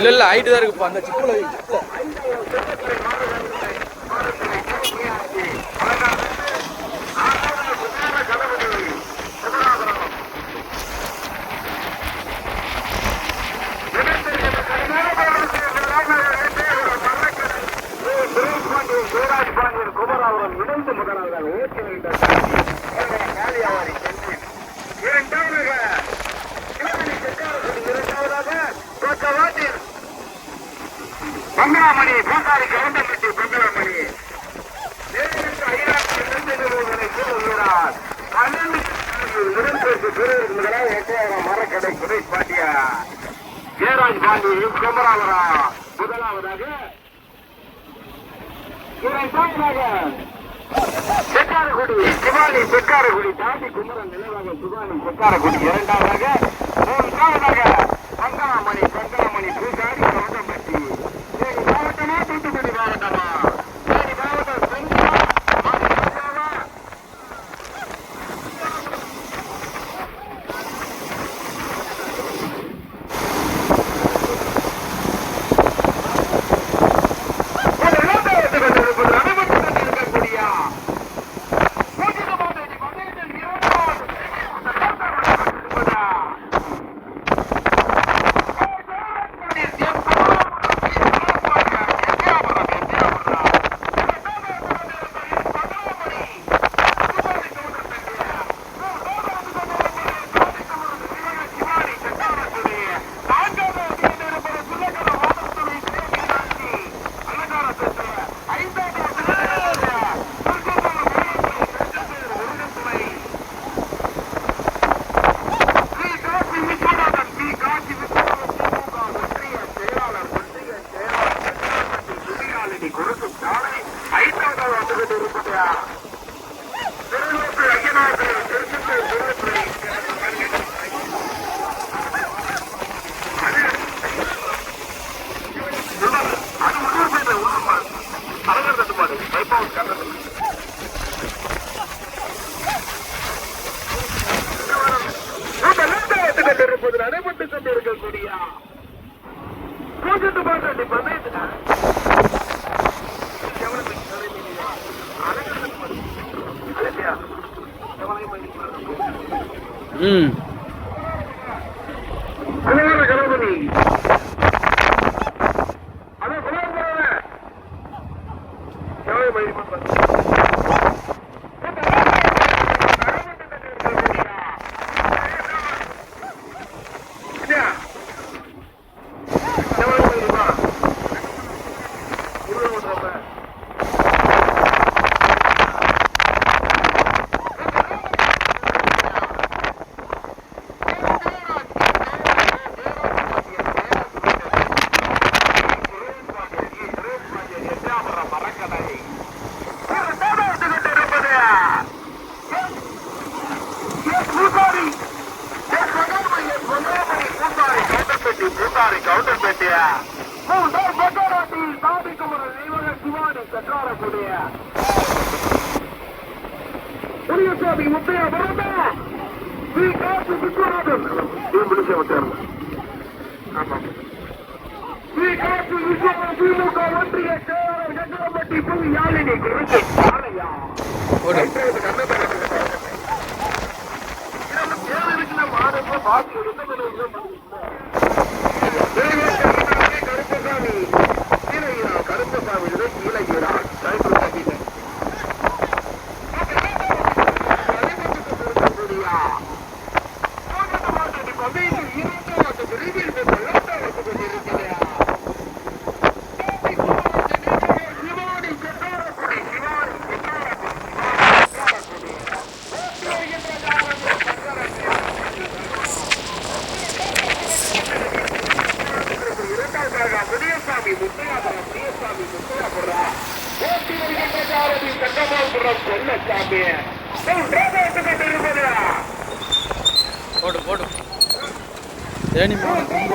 இல்ல இல்ல ஹைட்டு தான் இருக்குப்பா. அந்த சிப்புல செக்காரக்குடி சிவாலி செக்காரக்குடி தாண்டி குமரன் நினைவாக சிவாலி செக்காரக்குடி இரண்டாவதாக மூன்றாவதாக பங்களாமணி பங்களாமணி பூசாரி கவுண்டம்பட்டி. தேனி மாவட்டமா தூத்துக்குடி மாவட்டமா தேனி மாவட்டம் செங்கா மாவட்டமா ஒரு இரண்டாவது கொண்டிருப்பது அனுமதி கொண்டிருக்கக்கூடிய பூஜ்ஜியமாவது பதினைந்தில் இரண்டாவது இருப்பதா இருப்பது நடைபெற்றுக் கொண்டிருக்கக்கூடிய பூஜ்ஜியத்து முனியசாமி முத்தையா வரதா ஸ்ரீ காசி விஸ்வநாதன். முத்தையா ஆமாம் ஸ்ரீ காசி விஸ்வநாதன் திமுக ஒன்றிய செயலாளர் கட்டளப்பட்டி புவி யாழினி குறித்து ஆலையா ஓடு முனியசாமி முத்தையாபுரம் முனியசாமி முத்தையாபுரா ஓட்டி வருகின்ற சாரதி தங்கமாபுரம் பொன்னசாமி கொண்டிருப்பதா போடு போடு தேனி மாவட்டம் ரொம்ப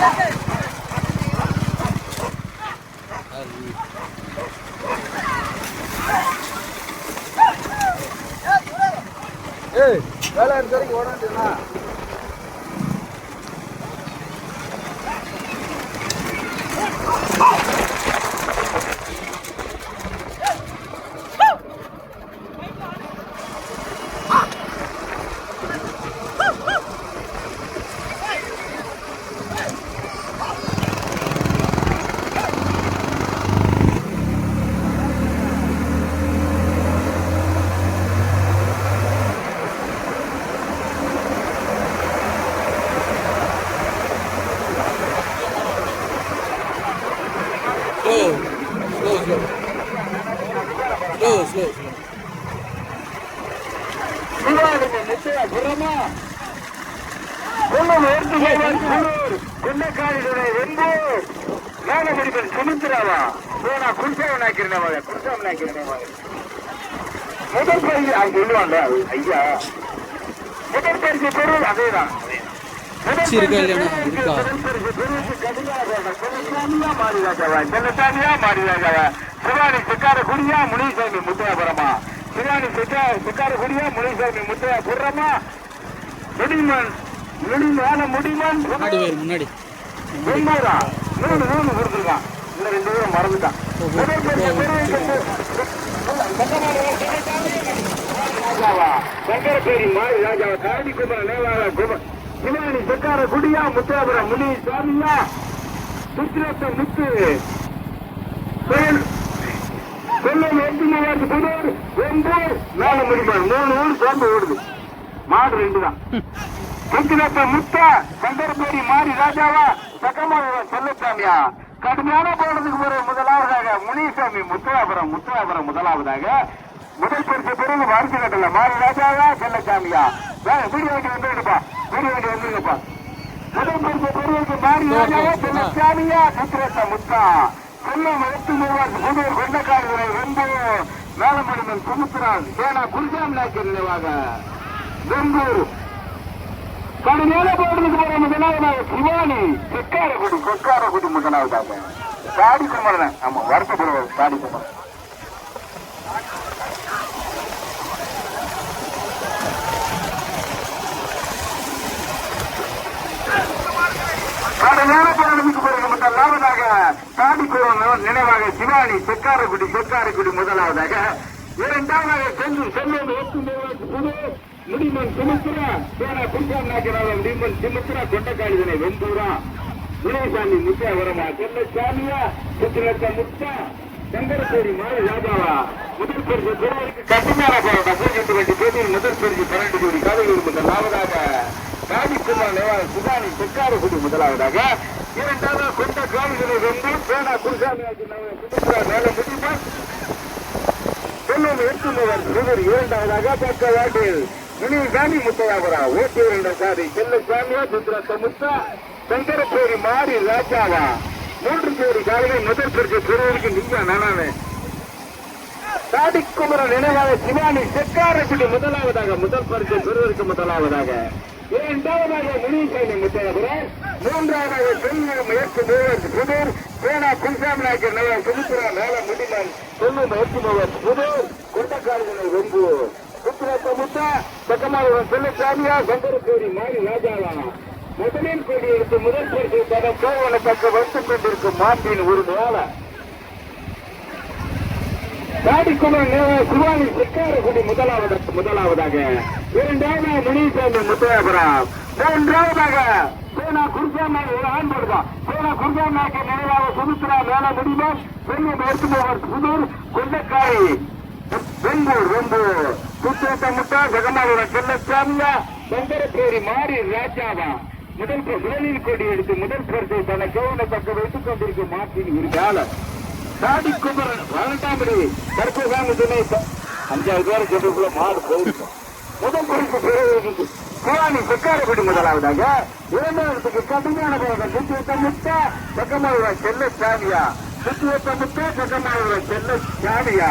ஏய் அம்மா ஏய் வேலை இருக்க வரைக்கும் ஓடாண்டுண்ணா குருசாமன் ஆக்கிறனவாங்க குருசாமன் ஆக்கிறனவாங்க முதல் பரிசு அங்க சொல்லுவாங்க ஐயா. முதல் பரிசு பெறுவது அதேதான். முதல் சரி, இருக்கா பரிசு இல்லையா? பெறுவதற்கு இருக்கா? முதல் பரிசு பெறுவதற்கு கடுமையாக வேண்டாம். செல்லசாமியா மாறிராஜாவா செல்லசாமியா மாறிராஜாவா சிவானி சிக்கார குடியா முனிசாமி முத்தையாபுரமா சிவானி சிக்கா சிக்கார குடியா முனிசாமி முத்தையாபுரமா முடிமன் முடி மேல முடிமன் முன்னாடி. மூணு மூணு கொடுத்துருக்கான். இந்த ரெண்டு பேரும் மறந்துட்டான். முதல் மாறி ராஜாவா தாடி குமர நேவாள குமர் சிவானி சிக்கார குடியா முத்தையாபுரம் முனி சாமியா சுத்திரத்த முத்து கொல்லம் எட்டு மூவாயிரத்து புதூர் ஒன்று நாலு முடிமாடு மூணு ஊர் சேர்ந்து ஓடுது மாடு ரெண்டு தான் முத்த சங்கரப்பேரி மாறி ராஜாவா சக்கமாக செல்லசாமியா கடுமையான போனதுக்கு பிறகு முதலாவதாக முனிசாமி முத்தையாபுரம் முத்தையாபுரம் முதலாவதாக முதல் பரிசு பிறகு வாரிசு கட்டல மாறி ராஜாவா செல்லசாமியா? வீடியோ வண்டி வந்துருப்பா வீடியோ வண்டி வந்துருங்கப்பா. முதல் பரிசு பிறகு மாறி ராஜாவா செல்லசாமியா? சுத்திரத்த முத்தா. கொல்லம் எட்டு மூவாயிரத்து புதூர் கொண்டக்காரர்களை வெந்து மேலமணிமன் சுமுத்திரான் சேனா குருசாமி நாயக்கர் நினைவாக. வெம்பூர் கடுமையான போடுறதுக்கு போற முதலாவதாக சிவானி செக்காரகுடி செக்காரகுடி முதலாவதாக. சாடி குமரன் ஆமா வருத்தப்படுவார் சாடி குமரன். முதலாவதாக நினைவாக சிவானி செக்காரக்குடி செக்காரக்குடி முதலாவதாக இரண்டாவதாக சென்று செல்லும் புது முடிமன் சுமித்ரா சேனா புல்கான் நாயக்கராக முடிமன் சுமித்ரா கொண்டக்காளிதனை வெம்பூரா முனிசாமி முத்தியாவரமா செல்லசாமியா சித்திரத்த முத்தா சங்கரப்பேரி மாலை யாபாவா முதல் பரிசு பெறுவதற்கு கட்டுமான போராட்டம் பூஜ்ஜியத்து வண்டி பேரில் முதல் பரிசு பன்னெண்டு கோடி கதைகள் முதலாவதாக ராஜிக்குமார் நேவால சுகானி செக்காரகுடி முதலாவதாக இரண்டாவது கொண்ட காவிகளை வென்று பேனா குருசாமி சுமித்ரா மேல முடியுமா? செல்லும் எடுத்துள்ளவர். சுகர் இரண்டாவதாக பக்க வாட்டில் முனி சாமி முத்தையாபுரா. ஓட்டி என்ற சாதி. செல்ல சாமியா சித்ரத்த முத்தா சங்கரப்பேரி மாறி ராஜாவா? மூன்று பேரு காலையில் முதல் பரிசு பெறுவதற்கு நீங்க நானானே சாதிக்குமரன் நினைவாக சிவானி செக்காரக்குடி முதலாவதாக முதல் பரிசு பெறுவதற்கு முதலாவதாக. இரண்டாவதாக முனிசாமி முத்தையாபுரம் மூன்றாவதாக செல்வ முயற்சி மூவர் புதூர் பேனா குல்சாமி நாயக்கர் நகர் சுமித்ரா மேல முடிமன் சொல்லும் முயற்சி மூவர் கொண்டக்காரர்களை வெம்பு முத்தா மாறி முதலில் எடுத்து முதல் பரிசு தர கோவல பக்க வந்து கொண்டிருக்கும் மாட்டின் ஒரு மேல. தாடிக்குமர் சிவானி சிக்காரகுடி முதலாவதாக முதலாவதாக இரண்டாவது முனிசாமி முத்தையாபுரம் மூன்றாவதாக சேனா குருசாமி ஒரு ஆண் போடுதா சேனா குருசாமிக்கு நினைவாக சுமித்ரா மேல முடியுமா? பெரிய மேற்குமோவர் புதூர் கொண்டக்காய் வெம்பூர் வெம்பூர். சுத்தேட்ட முட்டா ஜெகமாவூர் செல்லச்சாமியா சங்கரப்பேரி மாறி ராஜாவா. முதல் ப- முதலில் கொடி எடுத்து முதல் பரிசை தன கவுன தக்க வைத்துக் கொண்டிருக்கும் மாற்றின் ஒரு காலம் சாடி குமரன் பதினெட்டாம்படி கருப்பசாமி துணை அஞ்சாவது பேர் சொல்றதுக்குள்ள மாடு போயிருக்கும் முதல் பரிசு பெறுவதற்கு சிவானி செக்காரப்படி முதலாவதாக இரண்டாயிரத்துக்கு கடுமையான முட்டா சுத்தியத்த செல்லச்சாமியா பக்கமாவுற செல்ல செல்ல சாமியா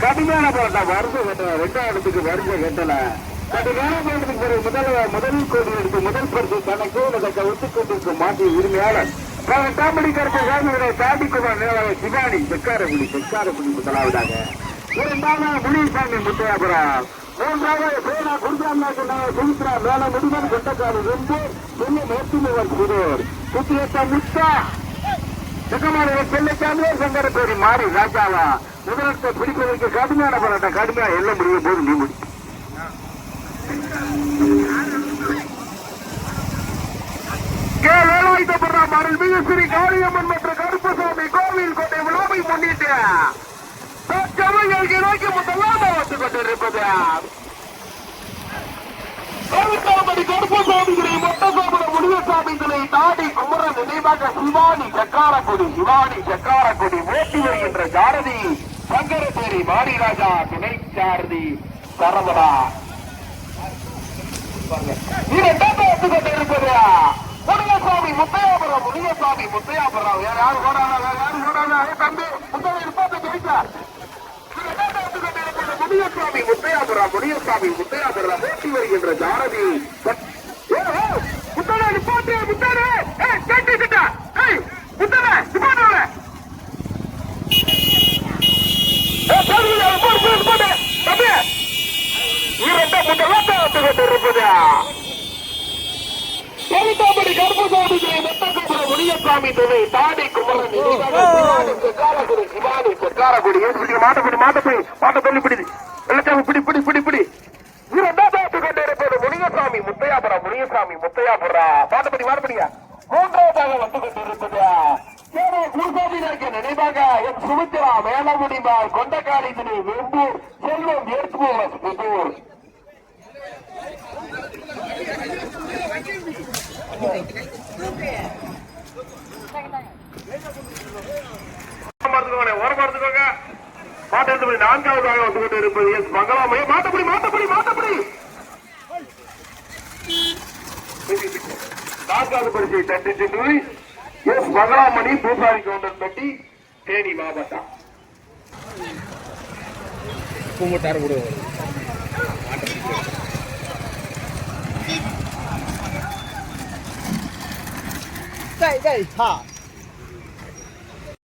கடுமையான போராட்டம் வருஷ கட்டல ரெண்டாயிரத்துக்கு வருஷ கட்டல கடுமையான போராட்டத்துக்கு பிறகு முதல் முதல் கோடி எடுத்து முதல் பரிசு தனக்கு உலகத்தை ஒத்துக் கொண்டிருக்கும் மாட்டின் உரிமையாளர் தாமடி கருப்பு சாமியுடைய சாதிக்குமார் நிலவர சிவானி செக்காரக்குடி செக்காரக்குடி முதலாவதாக இரண்டாவது முனிசாமி முத்தையாபுரம் மூன்றாவது சேனா குருசாமி சுமித்ரா மேல முடிவன் கொண்டக்காரர் ரெண்டு செல்ல மேற்குமவர் புதூர் சுத்தியத்த முத்தா சுகமான பிள்ளைக்காமே சங்கர சங்கரப்பேரி மாறி ராஜாவா முதலத்தை பிடிப்பதற்கு கடுமையான போராட்டம் கடுமையா எல்லாம் முடியும் போது நீ முடி. கே. வேலாயுதபுரா காளியம்மன் மற்றும் கருப்பசாமி கோவில் கோட்டை விழாவை முன்னிட்டு நோக்கி முதலாக வந்து கொண்டிருப்பது கருத்தாமடி கருப்பசாமிகளை மொட்டசாமி முருகசாமிகளை தாடி குமரன் நினைவாக சிவானி சக்காரக்குடி சிவானி சக்காரக்குடி ஓட்டி வருகின்ற ஜாரதி சங்கரபேரி மாரிராஜா துணை சாரதி சரவணா. இரண்டாவது முத்தையாபுரம் முனியசாமி முத்தையாபுரம். வேற யாரு போறாங்க யாரு போறாங்க தம்பி முத்தையா இருப்பாங்க ஜெயிச்சா கொண்டிருப்பது முனியசாமி முத்தையாபுரம் முனியசாமி முத்தையாபுரா ஓட்டி வருகின்ற ஜாரதி முத்தனை நிப்பாட்டு முத்தனை ஏய் ஏய் முத்தனை நிப்பாட்டு முனியசாமி துணை தாடி குமரன் மாட்டப்படி மாட்டப்படி மாட்ட தள்ளி பிடிது வெள்ளச்சாமி பிடி பிடி பிடி பிடி. இரண்டாவது கொண்டிருப்பது? முனியசாமி முத்தையாபுரம் முனியசாமி முத்தையாபுரா. மாட்டப்படி மாட்டப்படியா மூன்றாவதாக வந்து கொண்டிருப்பது சேரா குருசாமி நாயக்க நினைவாக என் சுமித்ரா மேலமுடிமார் கொண்டக்காடி திணை வெம்பூர் செல்வம் ஏற்பூர் புதூர் ஓரமாடுத்துக்கோங்க மாட்டத்தபடி நான்காவதாக வந்து கொண்டு இருப்பது எஸ் மங்களாமைய மாட்டப்படி மாட்டப்படி மாட்டப்படி நான்காவது பரிசை தட்டிட்டு எஸ் மங்களாமணி பூசாரி கவுண்டர் பட்டி தேனி மாவட்டம். பூமட்டார் கூட கை கை ஹா.